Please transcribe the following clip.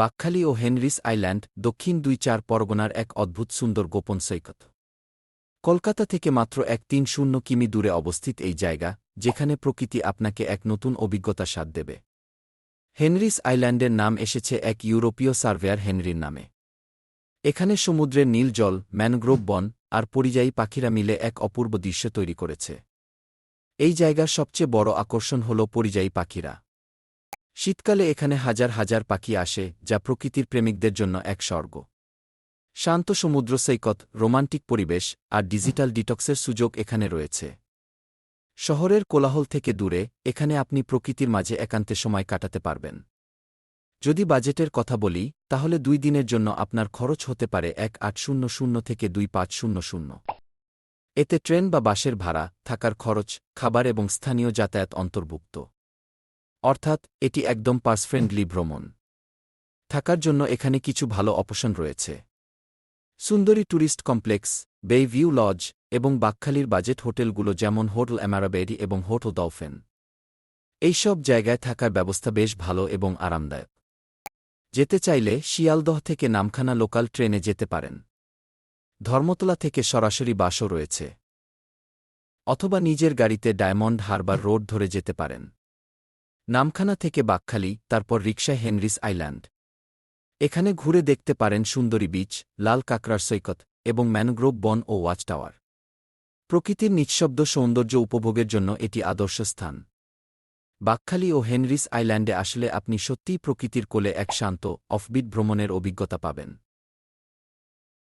বাকখালী ও Henry's island দক্ষিণ দুই চার পরগনার এক অদ্ভুত সুন্দর গোপন সৈকত। কলকাতা থেকে মাত্র এক তিন শূন্য কিমি দূরে অবস্থিত এই জায়গা, যেখানে প্রকৃতি আপনাকে এক নতুন অভিজ্ঞতা স্বাদ দেবে। হেনরিস আইল্যান্ডের নাম এসেছে এক ইউরোপীয় সার্ভেয়ার হেনরির নামে। এখানে সমুদ্রের নীল জল, ম্যানগ্রোভ বন আর পরিযায়ী পাখিরা মিলে এক অপূর্ব দৃশ্য তৈরি করেছে। এই জায়গার সবচেয়ে বড় আকর্ষণ হল পরিযায়ী পাখিরা। শীতকালে এখানে হাজার হাজার পাখি আসে, যা প্রকৃতির প্রেমিকদের জন্য এক স্বর্গ। শান্ত সমুদ্র সৈকত, রোমান্টিক পরিবেশ আর ডিজিটাল ডিটক্সের সুযোগ এখানে রয়েছে। শহরের কোলাহল থেকে দূরে, এখানে আপনি প্রকৃতির মাঝে একান্তে সময় কাটাতে পারবেন। যদি বাজেটের কথা বলি, তাহলে দুই দিনের জন্য আপনার খরচ হতে পারে এক আট শূন্য শূন্য থেকে দুই পাঁচ শূন্য শূন্য। এতে ট্রেন বা বাসের ভাড়া, থাকার খরচ, খাবার এবং স্থানীয় যাতায়াত অন্তর্ভুক্ত। অর্থাৎ, এটি একদম পার্সফ্রেন্ডলি ভ্রমণ। থাকার জন্য এখানে কিছু ভালো অপশন রয়েছে। Sundari tourist complex bay view lodge এবং বাকখালির বাজেট হোটেলগুলো যেমন হোটেল অ্যামারাবেরি এবং হোটেল ডলফেন। এইসব জায়গায় থাকার ব্যবস্থা বেশ ভালো এবং আরামদায়ক। যেতে চাইলে শিয়ালদহ থেকে নামখানা লোকাল ট্রেনে যেতে পারেন। ধর্মতলা থেকে সরাসরি বাসও রয়েছে। অথবা নিজের গাড়িতে ডায়মন্ড হারবার রোড ধরে যেতে পারেন। নামখানা থেকে বাকখালি, তারপর রিকশায় হেনরিস আইল্যান্ড। এখানে ঘুরে দেখতে পারেন সুন্দরী বিচ, লাল কাকরার সৈকত এবং ম্যানগ্রোভ বন ও ওয়াচ টাওয়ার প্রকৃতির নিঃশব্দ সৌন্দর্য উপভোগের জন্য এটি আদর্শ স্থান। বাকখালি ও হেনরিস আইল্যান্ডে আসলে আপনি সত্যিই প্রকৃতির কোলে এক শান্ত অফবিট ভ্রমণের অভিজ্ঞতা পাবেন।